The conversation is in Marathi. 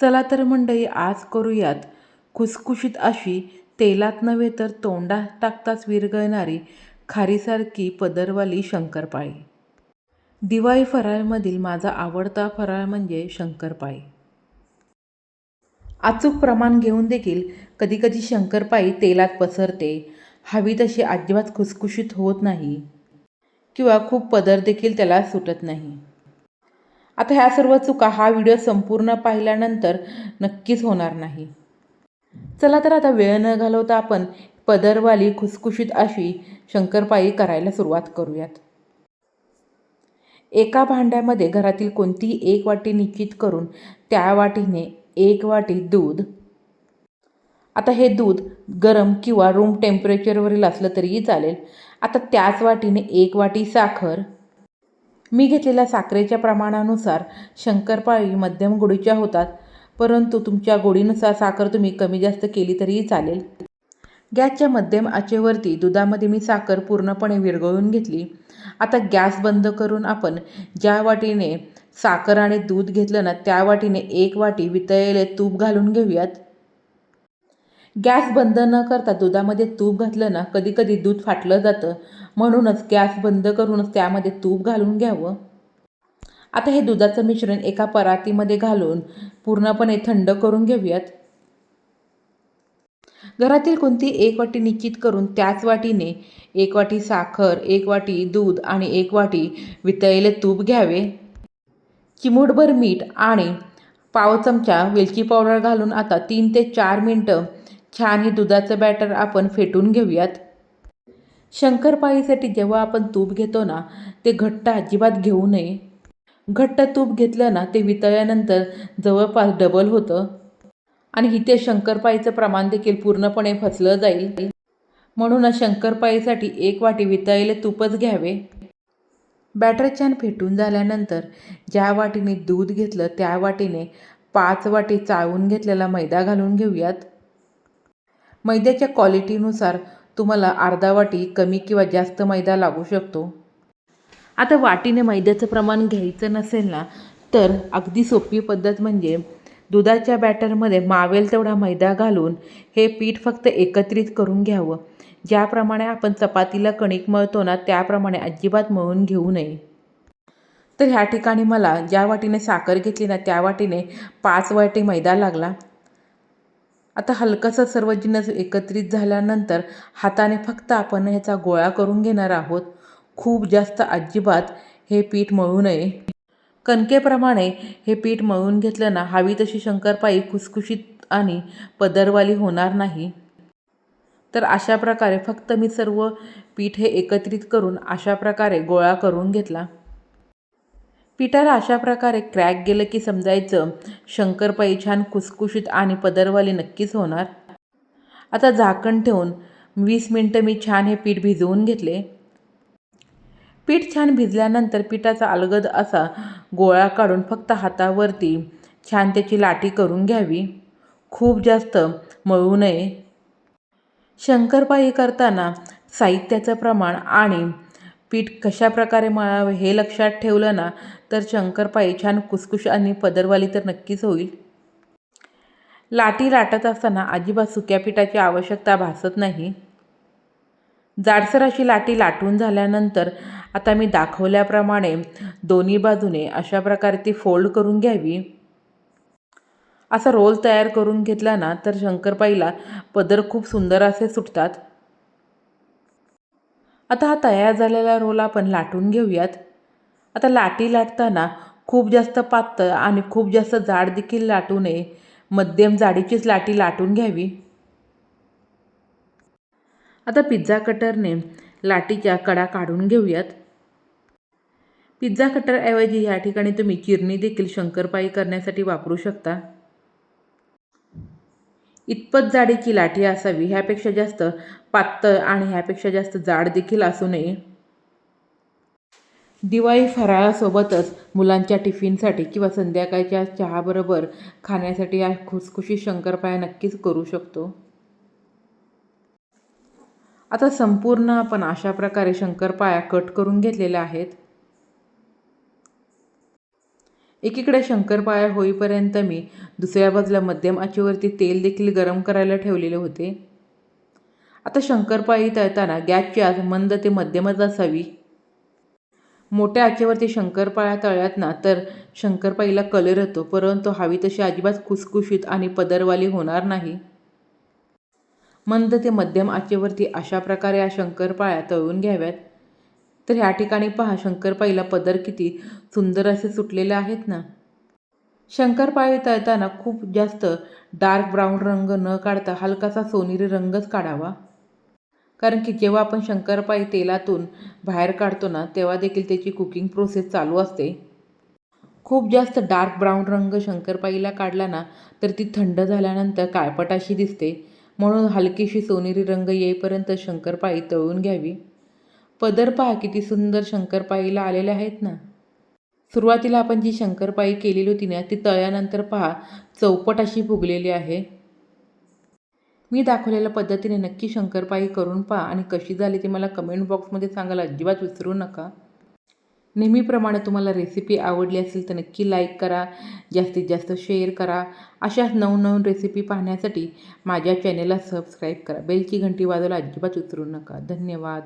चला तर मंडई आज करूयात. खुसखुशीत अशी तेलात नव्हे तर तोंडात टाकताच विरघळणारी खारीसारखी पदरवाली शंकरपाळी. दिवाळी फराळमधील माझा आवडता फराळ म्हणजे शंकरपाळी. अचूक प्रमाण घेऊन देखील कधीकधी शंकरपाळी तेलात पसरते. हवी तशी अजिबात खुसखुशीत होत नाही. किंवा खूप पदर देखील त्याला सुटत नाही. आता ह्या सर्व चुका हा व्हिडिओ संपूर्ण पाहिल्यानंतर नक्कीच होणार नाही. चला तर आता वेळ न घालवता आपण पदरवाली खुसखुशीत अशी शंकरपाळी करायला सुरुवात करूयात. एका भांड्यामध्ये घरातील कोणतीही एक वाटी निश्चित करून त्या वाटीने एक वाटी दूध. आता हे दूध गरम किंवा रूम टेम्परेचरवरील असलं तरीही चालेल. आता त्याच वाटीने एक वाटी साखर. मी घेतलेल्या साखरेच्या प्रमाणानुसार शंकरपाळी मध्यम गोडीच्या होतात परंतु तुमच्या गोडीनुसार साखर तुम्ही कमी जास्त केली तरीही चालेल. गॅसच्या मध्यम आचेवरती दुधामध्ये मी साखर पूर्णपणे विरघळून घेतली. आता गॅस बंद करून आपण ज्या वाटीने साखर आणि दूध घेतलं ना त्या वाटीने एक वाटी वितळलेले तूप घालून घेऊयात. गॅस बंद न करता दुधामध्ये तूप घातलं ना कधी कधी दूध फाटलं जातं. म्हणूनच गॅस बंद करूनच त्यामध्ये तूप घालून घ्यावं. आता हे दुधाचं मिश्रण एका परातीमध्ये घालून पूर्णपणे थंड करून घेऊयात. घरातील कोणती एक वाटी निश्चित करून त्याच वाटीने एक वाटी साखर एक वाटी दूध आणि एक वाटी वितळलेले तूप घ्यावे. चिमूटभर मीठ आणि पाव चमचा वेलची पावडर घालून आता तीन ते चार मिनटं छान हे दुधाचं बॅटर आपण फेटून घेऊयात. शंकरपाळीसाठी जेव्हा आपण तूप घेतो ना ते घट्ट अजिबात घेऊ नये. घट्ट तूप घेतलं ना ते वितळल्यानंतर जवळपास डबल होतं. आणि इथे शंकरपाळीचं प्रमाण देखील पूर्णपणे फसलं जाईल. म्हणूनच शंकरपाळीसाठी एक वाटी वितळलेले तूपच घ्यावे. बॅटर छान फेटून झाल्यानंतर ज्या वाटीने दूध घेतलं त्या वाटीने पाच वाटी चाळून घेतलेला मैदा घालून घेऊयात. मैद्याच्या क्वालिटीनुसार तुम्हाला अर्धा वाटी कमी किंवा जास्त मैदा लागू शकतो. आता वाटीने मैद्याचं प्रमाण घ्यायचं नसेल ना तर अगदी सोपी पद्धत म्हणजे दुधाच्या बॅटरमध्ये मावेल तेवढा मैदा घालून हे पीठ फक्त एकत्रित करून घ्यावं. ज्याप्रमाणे आपण चपातीला कणिक मळतो ना त्याप्रमाणे अजिबात मळून घेऊ नये. तर ह्या ठिकाणी मला ज्या वाटीने साखर घेतली ना त्या वाटीने पाच वाटी मैदा लागला. आता हलकासा सर्व जिन्नस एकत्रित झाल्यानंतर हाताने फक्त आपण ह्याचा गोळा करून घेणार आहोत. खूप जास्त अजिबात हे पीठ मळू नये. कणकेप्रमाणे हे पीठ मळून घेतलं ना हवी तशी शंकरपाई खुसखुशीत आणि पदरवाली होणार नाही. तर अशा प्रकारे फक्त मी सर्व पीठ हे एकत्रित करून अशा प्रकारे गोळा करून घेतला. पिठाला अशा प्रकारे क्रॅक गेलं की समजायचं शंकरपाई छान खुसखुशीत आणि पदरवाली नक्कीच होणार. आता झाकण ठेवून वीस मिनटं मी छान हे पीठ भिजवून घेतले. पीठ छान भिजल्यानंतर पिठाचा अलगद असा गोळा काढून फक्त हातावरती छान त्याची लाटी करून घ्यावी. खूप जास्त मळू नये. शंकरपाई करताना साहित्याचं प्रमाण आणि पीठ कशा प्रकारे मळावे हे लक्षात ठेवलं ना तर शंकरपाळी छान कुसकुश आणि पदरवाली तर नक्कीच होईल. लाटी लाटत असताना अजिबात सुक्या पिठाची आवश्यकता भासत नाही. जाडसर अशी लाटी लाटून झाल्यानंतर आता मी दाखवल्याप्रमाणे दोन्ही बाजूने अशा प्रकारे ती फोल्ड करून घ्यावी. असा रोल तयार करून घेतला ना तर शंकरपाईला पदर खूप सुंदर असे सुटतात. आता हा तयार झालेला रोल आपण लाटून घेऊयात. आता लाटी लाटताना खूप जास्त पातळ आणि खूप जास्त जाड देखील लाटू नये. मध्यम जाडीचीच लाटी लाटून घ्यावी. आता पिझ्झा कटरने लाटीच्या कडा काढून घेऊयात. पिझ्झा कटरऐवजी या ठिकाणी तुम्ही चिरणी देखील शंकरपाई करण्यासाठी वापरू शकता. इतपत जाडीची लाठी असावी ह्यापेक्षा जास्त पातळ आणि ह्यापेक्षा जास्त जाड देखील असू नये. दिवाळी फराळासोबतच मुलांच्या टिफिनसाठी किंवा संध्याकाळच्या चहाबरोबर खाण्यासाठी या खुसखुशी शंकरपाया नक्कीच करू शकतो. आता संपूर्ण आपण अशा प्रकारे शंकरपाया कट करून घेतलेल्या आहेत. एकीकडे शंकरपाळ्या होईपर्यंत मी दुसऱ्या बाजूला मध्यम आचेवरती तेल देखील गरम करायला ठेवलेले होते. आता शंकरपाळी तळताना गॅसची आग मंद ते मध्यमच असावी. मोठ्या आचेवरती शंकरपाळ्या तळल्यात ना तर शंकरपाळीला कलर येतो परंतु हवी तशी अजिबात खुसखुशीत आणि पदरवाली होणार नाही. मंद ते मध्यम आचेवरती अशा प्रकारे या शंकरपाळ्या तळून घ्याव्यात. तर ह्या ठिकाणी पहा शंकरपाळीला पदर किती सुंदर असे सुटलेले आहेत ना. शंकरपाळी तळताना खूप जास्त डार्क ब्राऊन रंग न काढता हलकासा सोनेरी रंगच काढावा. कारण की जेव्हा आपण शंकरपाळी तेलातून बाहेर काढतो ना तेव्हा देखील त्याची कुकिंग प्रोसेस चालू असते. खूप जास्त डार्क ब्राऊन रंग शंकरपाळीला काढला ना तर ती थंड झाल्यानंतर काळपटाशी दिसते. म्हणून हलकीशी सोनेरी रंग येईपर्यंत शंकरपाळी तळून घ्यावी. पदर पहा किती सुंदर शंकरपाळीला आलेले आहेत ना. सुरुवातीला आपण जी शंकरपाळी केलेली होती ना ती तळल्यानंतर पहा चौपट अशी फुगलेली आहे. मी दाखवलेल्या पद्धतीने नक्की शंकरपाळी करून पहा आणि कशी झाली ती मला कमेंट बॉक्समध्ये सांगायला अजिबात विसरू नका. नेहमीप्रमाणे तुम्हाला रेसिपी आवडली असेल तर नक्की लाईक करा जास्तीत जास्त शेअर करा. अशाच नवनवीन रेसिपी पाहण्यासाठी माझ्या चॅनेलला सबस्क्राईब करा. बेलची घंटी वाजवायला अजिबात विसरू नका. धन्यवाद.